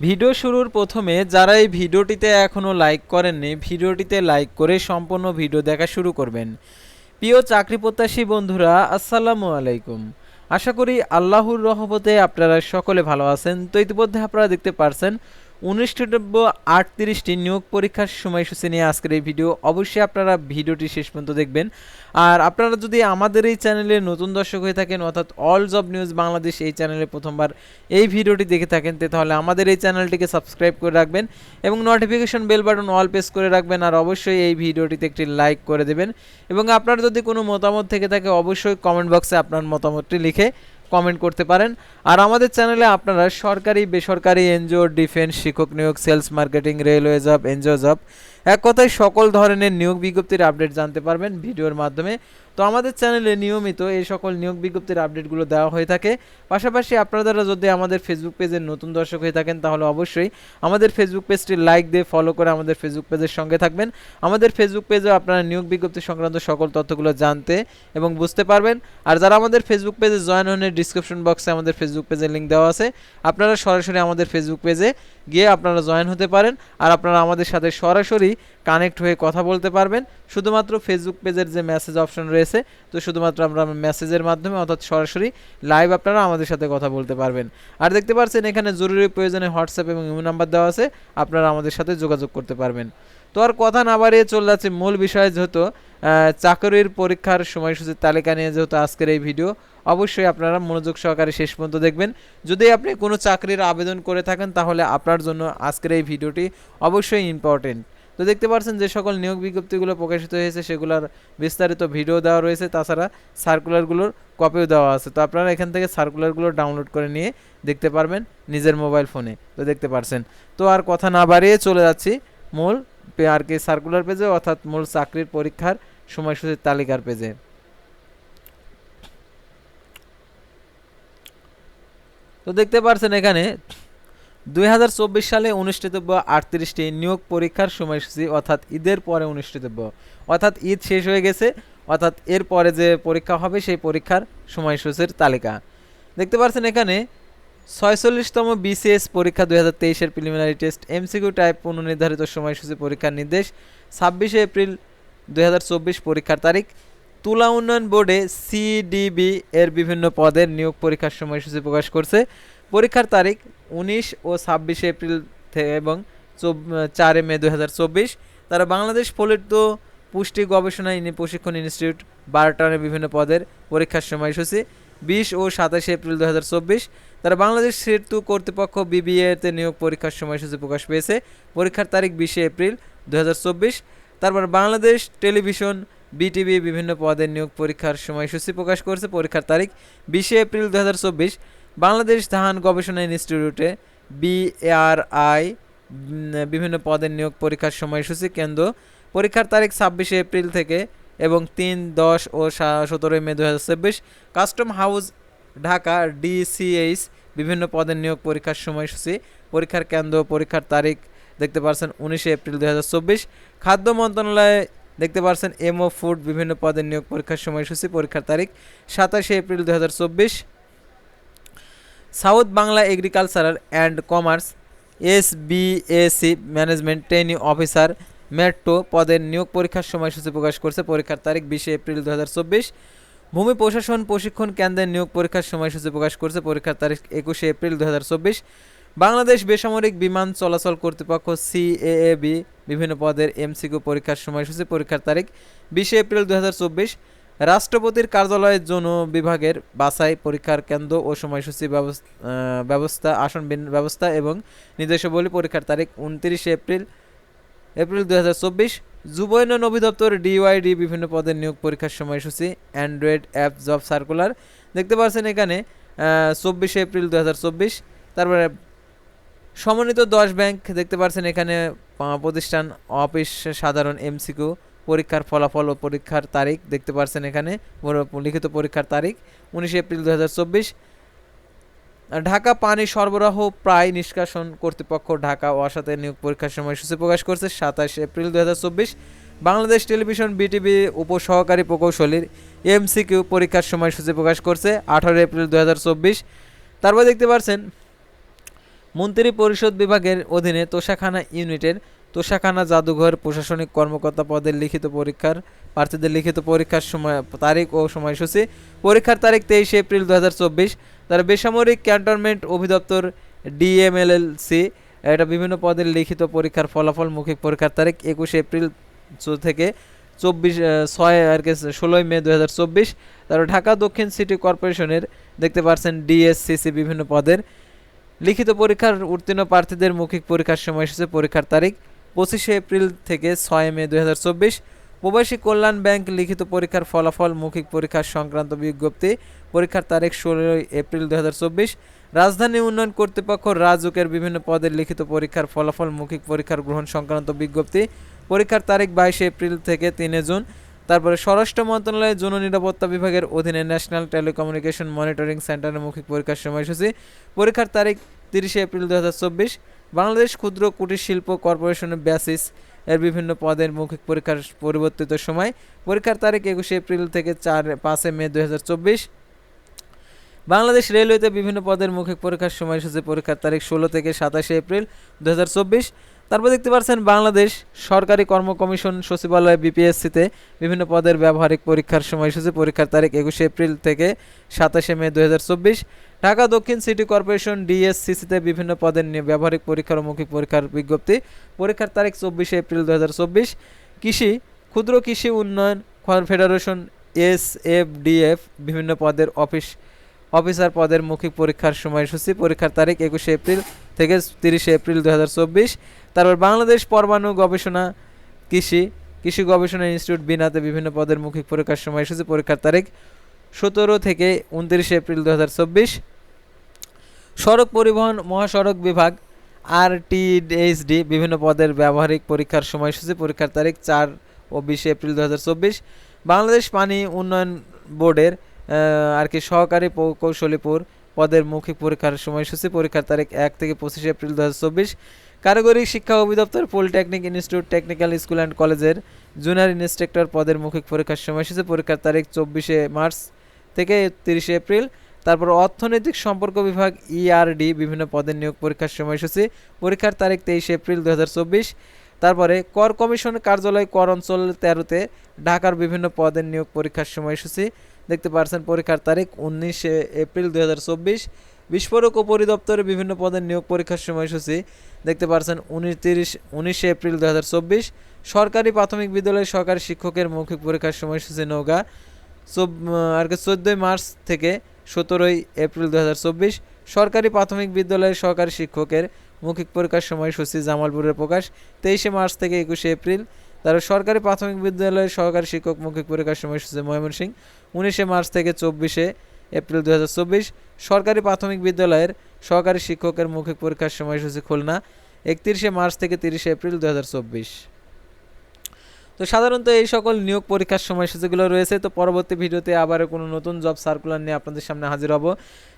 Video শুরুর প্রথমে যারা এই ভিডিওটিতে এখনও লাইক করেননি, ভিডিওটিতে লাইক করে সম্পূর্ণ ভিডিও দেখা শুরু করবেন। প্রিয় চাকরি প্রত্যাশী বন্ধুরা, আসসালামু আলাইকুম। আশা করি আল্লাহর রহমতে আপনারা সকলে ভালো আছেন। তো ইতিমধ্যে আপনারা দেখতে পারছেন অনুষ্ঠিতব্য আটত্রিশটি নিয়োগ পরীক্ষার সময়সূচি নিয়ে আজকের এই ভিডিও। অবশ্যই আপনারা ভিডিওটি শেষ পর্যন্ত দেখবেন। আর আপনারা যদি আমাদের এই চ্যানেলে নতুন দর্শক হয়ে থাকেন, অর্থাৎ অল জব নিউজ বাংলাদেশ এই চ্যানেলে প্রথমবার এই ভিডিওটি দেখে থাকেন তাহলে আমাদের এই চ্যানেলটিকে সাবস্ক্রাইব করে রাখবেন এবং notification bell button all press করে রাখবেন, আর অবশ্যই এই ভিডিওটিতে একটি লাইক করে দেবেন। এবং আপনার যদি কোনো মতামত থেকে থাকে, অবশ্যই কমেন্ট বক্সে আপনার মতামতটি লিখে কমেন্ট করতে পারেন। আর আমাদের চ্যানেলে আপনারা সরকারি, বেসরকারি, এনজিও ডিফেন্স শিক্ষক নিয়োগ sales marketing railway job NGO job এক কথায় সকল ধরনের নিয়োগ বিজ্ঞপ্তির আপডেট জানতে পারবেন ভিডিওর মাধ্যমে। তো আমাদের চ্যানেলে নিয়মিত এই সকল নিয়োগ বিজ্ঞপ্তির আপডেটগুলো দেওয়া হয়ে থাকে। পাশাপাশি আপনারা যদি আমাদের ফেসবুক পেজের নতুন দর্শক হয়ে থাকেন, তাহলে অবশ্যই আমাদের ফেসবুক পেজটি লাইক দিয়ে ফলো করে আমাদের ফেসবুক পেজের সঙ্গে থাকবেন। আমাদের ফেসবুক পেজেও আপনারা নিয়োগ বিজ্ঞপ্তি সংক্রান্ত সকল তথ্যগুলো জানতে এবং বুঝতে পারবেন। আর যারা আমাদের ফেসবুক পেজে জয়েন হনের ডিসক্রিপশন বক্সে আমাদের ফেসবুক পেজের লিঙ্ক দেওয়া আছে। আপনারা সরাসরি আমাদের ফেসবুক পেজে গিয়ে আপনারা জয়েন হতে পারেন। আর আপনারা আমাদের সাথে সরাসরি কানেক্ট হয়ে কথা বলতে পারবেন। শুধুমাত্র ফেসবুক পেজের যে মেসেজ অপশন রয়েছে, তো শুধুমাত্র আমরা মেসেজের মাধ্যমে, অর্থাৎ সরাসরি লাইভ আপনারা আমাদের সাথে কথা বলতে পারবেন। আর দেখতে পাচ্ছেন, এখানে জরুরি প্রয়োজনে হোয়াটসঅ্যাপ এবং ইমো নাম্বার দেওয়া আছে, আপনারা আমাদের সাথে যোগাযোগ করতে পারবেন। তো আর কথা না বাড়িয়ে চলে যাচ্ছে, মূল বিষয় যেহেতু চাকরির পরীক্ষার সময়সূচির তালিকা নিয়ে যেহেতু আজকের এই ভিডিও অবশ্যই আপনারা মনোযোগ সহকারে শেষ পর্যন্ত দেখবেন। যদি আপনি কোনো চাকরির আবেদন করে থাকেন, তাহলে আপনার জন্য আজকের এই ভিডিওটি অবশ্যই ইম্পর্টেন্ট তো দেখতে পাচ্ছেন যে সকল নিয়োগ বিজ্ঞপ্তিগুলো প্রকাশিত হয়েছে, সেগুলোর বিস্তারিত ভিডিও দেওয়া রয়েছে, তাছাড়া সার্কুলারগুলোর কপিও দেওয়া আছে। তো আপনারা এখান থেকে সার্কুলারগুলো ডাউনলোড করে নিয়ে দেখতে পারবেন নিজের মোবাইল ফোনে তো দেখতে পারছেন। তো আর কথা না বাড়িয়ে চলে যাচ্ছি মূল আর কি সার্কুলার পেজে অর্থাৎ মূল চাকরির পরীক্ষার সময়সূচির তালিকার পেজে তো দেখতে পারছেন এখানে দুই হাজার চব্বিশ সালে অনুষ্ঠিতব্য আটত্রিশটি নিয়োগ পরীক্ষার সময়সূচি, অর্থাৎ ঈদের পরে অনুষ্ঠিতব্য। অর্থাৎ ঈদ শেষ হয়ে গেছে, অর্থাৎ এর পরে যে পরীক্ষা হবে সেই পরীক্ষার সময়সূচির তালিকা। দেখতে পাচ্ছেন এখানে ছয়চল্লিশতম বিসিএস পরীক্ষা দুই হাজার তেইশের প্রিলিমিনারি টেস্ট এমসিকিউ টাইপ পুনর্নির্ধারিত সময়সূচি পরীক্ষার নির্দেশ, ছাব্বিশে এপ্রিল দুই হাজার চব্বিশ পরীক্ষার তারিখ। তুলা উন্নয়ন বোর্ডে সিডিবি এর বিভিন্ন পদের নিয়োগ পরীক্ষার সময়সূচি প্রকাশ করছে। পরীক্ষার তারিখ উনিশ ও ছাব্বিশে এপ্রিল এবং চারে মে দু হাজার চব্বিশ। তারা বাংলাদেশ ফলিত পুষ্টি গবেষণা প্রশিক্ষণ ইনস্টিটিউট বারটানের বিভিন্ন পদের পরীক্ষার সময়সূচি, বিশ ও সাতাশে এপ্রিল দু হাজার চব্বিশ। তারা বাংলাদেশ সেতু কর্তৃপক্ষ বিবিএতে নিয়োগ পরীক্ষার সময়সূচি প্রকাশ পেয়েছে। পরীক্ষার তারিখ বিশে এপ্রিল দু তারপর বাংলাদেশ টেলিভিশন, বিটিভি বিভিন্ন পদের নিয়োগ পরীক্ষার সময়সূচি প্রকাশ করেছে। পরীক্ষার তারিখ বিশে এপ্রিল দু বাংলাদেশ ধান গবেষণা ইনস্টিটিউটে বিএআরআই বিভিন্ন পদের নিয়োগ পরীক্ষার সময়সূচি কেন্দ্র পরীক্ষার তারিখ ছাব্বিশে এপ্রিল থেকে এবং তিন, দশ ও সতেরোই মে দু হাজার চব্বিশ। কাস্টম হাউস ঢাকা, ডিসিএইচ, বিভিন্ন পদের নিয়োগ পরীক্ষার সময়সূচি পরীক্ষার কেন্দ্র পরীক্ষার তারিখ দেখতে পাচ্ছেন উনিশে এপ্রিল দু হাজার চব্বিশ। খাদ্য মন্ত্রণালয়ে দেখতে পাচ্ছেন এমও ফুড, বিভিন্ন পদের নিয়োগ পরীক্ষার সময়সূচি পরীক্ষার তারিখ সাতাশে এপ্রিল দু হাজার চব্বিশ। South Bangla agricultural and commerce S BAC management training officer metro পদের নিয়োগ পরীক্ষার সময়সূচি প্রকাশ করছে। পরীক্ষার তারিখ বিশে এপ্রিল দু ভূমি প্রশাসন প্রশিক্ষণ কেন্দ্রের নিয়োগ পরীক্ষার সময়সূচি প্রকাশ করছে। পরীক্ষার তারিখ একুশে এপ্রিল দু বাংলাদেশ বেসামরিক বিমান চলাচল কর্তৃপক্ষ সিএএবি বিভিন্ন পদের এমসিকিউ পরীক্ষার সময়সূচি, পরীক্ষার তারিখ বিশে এপ্রিল দু রাষ্ট্রপতির কার্যালয়ের যৌন বিভাগের বাছাই পরীক্ষার কেন্দ্র ও সময়সূচি ব্যবস্থা আসন ব্যবস্থা এবং নির্দেশাবলী পরীক্ষার তারিখ উনত্রিশে এপ্রিল এপ্রিল দু হাজার চব্বিশ। যুব উন্নয়ন ডিওয়াইডি বিভিন্ন পদের নিয়োগ পরীক্ষার সময়সূচি, অ্যান্ড্রয়েড অ্যাপ, জব সার্কুলার। দেখতে পাচ্ছেন এখানে চব্বিশে এপ্রিল দু হাজার চব্বিশ। তারপরে সমন্বিত দশ ব্যাংক, দেখতে পাচ্ছেন এখানে প্রতিষ্ঠান, অফিস, সাধারণ, এমসিকিউ। পরীক্ষার ফলাফল ও পরীক্ষার তারিখ দেখতে পাচ্ছেন এখানে লিখিত পরীক্ষার তারিখ, উনিশে এপ্রিল দু হাজার চব্বিশ। ঢাকা পানি সরবরাহ প্রায় নিষ্কাশন কর্তৃপক্ষ ঢাকা ওয়াসাতে নিয়োগ পরীক্ষার সময়সূচি প্রকাশ করছে সাতাশ এপ্রিল দু বাংলাদেশ টেলিভিশন বিটিভি উপসহকারী প্রকৌশলীর এমসিকিউ পরীক্ষার সময়সূচি প্রকাশ করছে আঠারো এপ্রিল দু তারপর দেখতে পাচ্ছেন মন্ত্রী পরিষদ বিভাগের অধীনে তোষাখানা ইউনিটের তোষাখানা জাদুঘর প্রশাসনিক কর্মকর্তা পদের লিখিত পরীক্ষার, প্রার্থীদের লিখিত পরীক্ষার সময়, তারিখ ও সময়সূচি। পরীক্ষার তারিখ তেইশে এপ্রিল দু হাজার চব্বিশ। তার বেসামরিক ক্যান্টনমেন্ট অধিদপ্তর ডিএমএলএলসি, এটা বিভিন্ন পদের লিখিত পরীক্ষার ফলাফল, মৌখিক পরীক্ষার তারিখ একুশে এপ্রিল থেকে চব্বিশ ছয়, আর কি, ষোলোই মে দু হাজার চব্বিশ। তারপর ঢাকা দক্ষিণ সিটি কর্পোরেশনের, দেখতে পাচ্ছেন ডিএসসিসি বিভিন্ন পদের। লিখিত পরীক্ষার উত্তীর্ণ প্রার্থীদের মৌখিক পরীক্ষার সময়সূচি, পরীক্ষার তারিখ পঁচিশে এপ্রিল থেকে ছয় মে দুই হাজার চব্বিশ প্রবাসী কল্যাণ ব্যাংক লিখিত পরীক্ষার ফলাফল, মৌখিক পরীক্ষার সংক্রান্ত বিজ্ঞপ্তি, পরীক্ষার তারিখ ষোলোই এপ্রিল দু রাজধানী উন্নয়ন কর্তৃপক্ষ রাজুকের বিভিন্ন পদের লিখিত পরীক্ষার ফলাফল, মৌখিক পরীক্ষার গ্রহণ সংক্রান্ত বিজ্ঞপ্তি। পরীক্ষার তারিখ বাইশে এপ্রিল থেকে তিনে জুন। তারপরে স্বরাষ্ট্র মন্ত্রণালয়ের জন নিরাপত্তা বিভাগের অধীনে ন্যাশনাল টেলিকমিউনিকেশন মনিটরিং সেন্টারের মৌখিক পরীক্ষার সময়সূচি। পরীক্ষার তারিখ তিরিশে এপ্রিল দু বাংলাদেশ ক্ষুদ্র কুটির শিল্প কর্পোরেশনের ব্যাসিস এর বিভিন্ন পদের মৌখিক পরীক্ষার পরিবর্তিত সময়। পরীক্ষার তারিখ একুশে এপ্রিল থেকে চার, পাঁচে মে দু বাংলাদেশ রেলওয়েতে বিভিন্ন পদের মৌখিক পরীক্ষার সময়সূচি পরীক্ষার তারিখ ষোলো থেকে সাতাশে এপ্রিল দু তারপর দেখতে পাচ্ছেন বাংলাদেশ সরকারি কর্ম কমিশন সচিবালয় বিপিএসসিতে বিভিন্ন পদের ব্যবহারিক পরীক্ষার সময়সূচি পরীক্ষার তারিখ একুশে এপ্রিল থেকে সাতাশে মে দু ঢাকা দক্ষিণ সিটি কর্পোরেশন ডিএসসিসিতে বিভিন্ন পদের নিয়ে ব্যবহারিক পরীক্ষার মৌখিক পরীক্ষার বিজ্ঞপ্তি। পরীক্ষার তারিখ চব্বিশে এপ্রিল দু কৃষি, ক্ষুদ্র কৃষি উন্নয়ন ফেডারেশন, এস এফ ডিএফ বিভিন্ন পদের অফিস, অফিসার পদের মৌখিক পরীক্ষার সময়সূচি, পরীক্ষার তারিখ একুশে এপ্রিল থেকে তিরিশে এপ্রিল দু তারপর বাংলাদেশ পরমাণু গবেষণা কৃষি কৃষি গবেষণা ইনস্টিটিউট বিনাতে বিভিন্ন পদের মৌখিক পরীক্ষার সময়সূচি, পরীক্ষার তারিখ সতেরো থেকে উনত্রিশে এপ্রিল দু হাজার চব্বিশ। সড়ক পরিবহন, মহাসড়ক বিভাগ আর টিএইচডি বিভিন্ন পদের ব্যবহারিক পরীক্ষার সময়সূচি, পরীক্ষার তারিখ চার ও বিশে এপ্রিল দু হাজার চব্বিশ। বাংলাদেশ পানি উন্নয়ন বোর্ডের আর কি সহকারী প্রকৌশলীপুর পদের মৌখিক পরীক্ষার সময়সূচি, পরীক্ষার তারিখ এক থেকে পঁচিশে এপ্রিল দু হাজার চব্বিশ। কারিগরি শিক্ষা অধিদপ্তর, polytechnic institute, technical school and কলেজের জুনিয়র ইন্সট্রাক্টর পদের মৌখিক পরীক্ষার সময়সূচি, পরীক্ষার তারিখ চব্বিশে মার্চ থেকে তিরিশে এপ্রিল। তারপর অর্থনৈতিক সম্পর্ক বিভাগ ইআরডি বিভিন্ন পদের নিয়োগ পরীক্ষার সময়সূচি পরীক্ষার তারিখ তেইশে এপ্রিল দু তারপরে কর কমিশন কার্যালয় কর অঞ্চল তেরোতে ঢাকার বিভিন্ন পদের নিয়োগ পরীক্ষার সময়সূচি দেখতে পারছেন পরীক্ষার তারিখ উনিশে এপ্রিল দু বিস্ফোরক ও পরিদপ্তরে বিভিন্ন পদের নিয়োগ পরীক্ষার সময়সূচি দেখতে পাচ্ছেন উনিশ তিরিশ, উনিশে এপ্রিল দু সরকারি প্রাথমিক বিদ্যালয়ের সরকারি শিক্ষকের মৌখিক পরীক্ষার সময়সূচি নৌকা আর কি চোদ্দোই মার্চ থেকে সতেরোই এপ্রিল দু সরকারি প্রাথমিক বিদ্যালয়ের সহকারী শিক্ষকের মৌখিক পরীক্ষার সময়সূচি জামালপুরের প্রকাশ, তেইশে মার্চ থেকে একুশে এপ্রিল। তার সরকারি প্রাথমিক বিদ্যালয়ের সহকারী শিক্ষক মৌখিক পরীক্ষার সময়সূচি ময়মনসিংহ, উনিশে মার্চ থেকে চব্বিশে এপ্রিল দু সরকারি প্রাথমিক বিদ্যালয়ের সহকারী শিক্ষকের মৌখিক পরীক্ষার সময়সূচি খুলনা, একত্রিশে মার্চ থেকে তিরিশে এপ্রিল দু তো সাধারণত এই সকল নিয়োগ পরীক্ষার সময়সূচিগুলো রয়েছে। তো পরবর্তী ভিডিওতে আবারও কোনো নতুন জব সার্কুলার নিয়ে আপনাদের সামনে হাজির হব।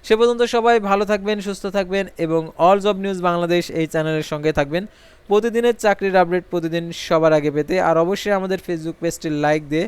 সে পর্যন্ত সবাই ভালো থাকবেন, সুস্থ থাকবেন এবং অল জব নিউজ বাংলাদেশ এই চ্যানেলের সঙ্গে থাকবেন। প্রতিদিনের চাকরির আপডেট প্রতিদিন সবার আগে পেতে আর অবশ্যই আমাদের ফেসবুক পেজটি লাইক দিয়ে